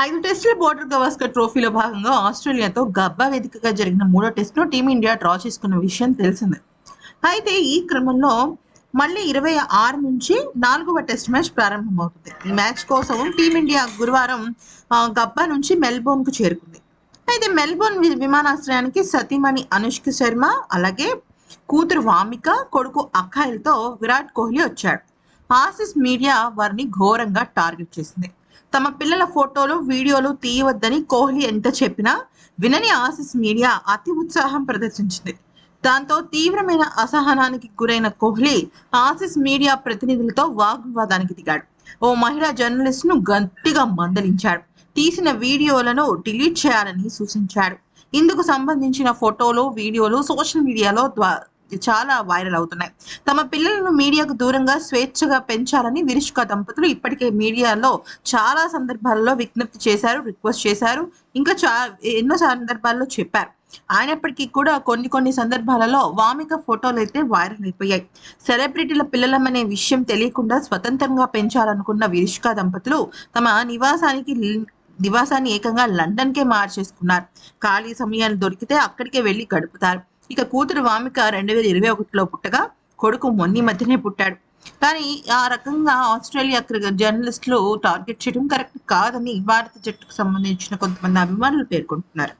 ఐదు టెస్టుల బోర్డర్ గవాస్కర్ ట్రోఫీలో భాగంగా ఆస్ట్రేలియాతో గబ్బా వేదికగా జరిగిన మూడో టెస్టును టీమిండియా డ్రా చేసుకున్న విషయం తెలిసిందే. అయితే ఈ క్రమంలో మళ్ళీ ఇరవై ఆరు నుంచి నాలుగవ టెస్ట్ మ్యాచ్ ప్రారంభమవుతుంది. ఈ మ్యాచ్ కోసం టీమిండియా గురువారం గబ్బా నుంచి మెల్బోర్న్కు చేరుకుంది. అయితే మెల్బోర్న్ విమానాశ్రయానికి సతీమణి అనుష్క శర్మ అలాగే కూతురు వామిక కొడుకు అఖాయిల్తో విరాట్ కోహ్లీ వచ్చాడు. ఆసిస్ మీడియా వారిని ఘోరంగా టార్గెట్ చేసింది. తమ పిల్లల ఫోటోలు వీడియోలు తీయవద్దని కోహ్లీ ఎంత చెప్పినా వినని ఆసిస్ మీడియా అతి ఉత్సాహం ప్రదర్శించింది. దాంతో తీవ్రమైన అసహనానికి గురైన కోహ్లీ ఆసిస్ మీడియా ప్రతినిధులతో వాగ్వివాదానికి దిగాడు. ఓ మహిళా జర్నలిస్ట్ను గట్టిగా మందలించాడు. తీసిన వీడియోలను డిలీట్ చేయాలని సూచించాడు. ఇందుకు సంబంధించిన ఫోటోలు వీడియోలు సోషల్ మీడియాలో చాలా వైరల్ అవుతున్నాయి. తమ పిల్లలను మీడియాకు దూరంగా స్వేచ్ఛగా పెంచాలని విరుష్క దంపతులు ఇప్పటికే మీడియాలో చాలా సందర్భాలలో విజ్ఞప్తి చేశారు రిక్వెస్ట్ చేశారు. ఇంకా చా ఎన్నో సందర్భాల్లో చెప్పారు. అయినప్పటికీ కూడా కొన్ని కొన్ని సందర్భాలలో వామిక ఫోటోలు అయితే వైరల్ అయిపోయాయి. సెలబ్రిటీల పిల్లలమనే విషయం తెలియకుండా స్వతంత్రంగా పెంచాలనుకున్న విరుష్క దంపతులు తమ నివాసానికి నివాసాన్ని ఏకంగా లండన్ కే మార్చేసుకున్నారు. ఖాళీ సమయాలు దొరికితే అక్కడికే వెళ్ళి గడుపుతారు. ఇక కూతురు వామిక రెండు వేల ఇరవై ఒకటిలో పుట్టగా కొడుకు మొన్ని మధ్యనే పుట్టాడు. కానీ ఆ రకంగా ఆస్ట్రేలియా క్రికెట్ జర్నలిస్టులు టార్గెట్ చేయడం కరెక్ట్ కాదని భారత జట్టుకు సంబంధించిన కొంతమంది అభిమానులు పేర్కొంటున్నారు.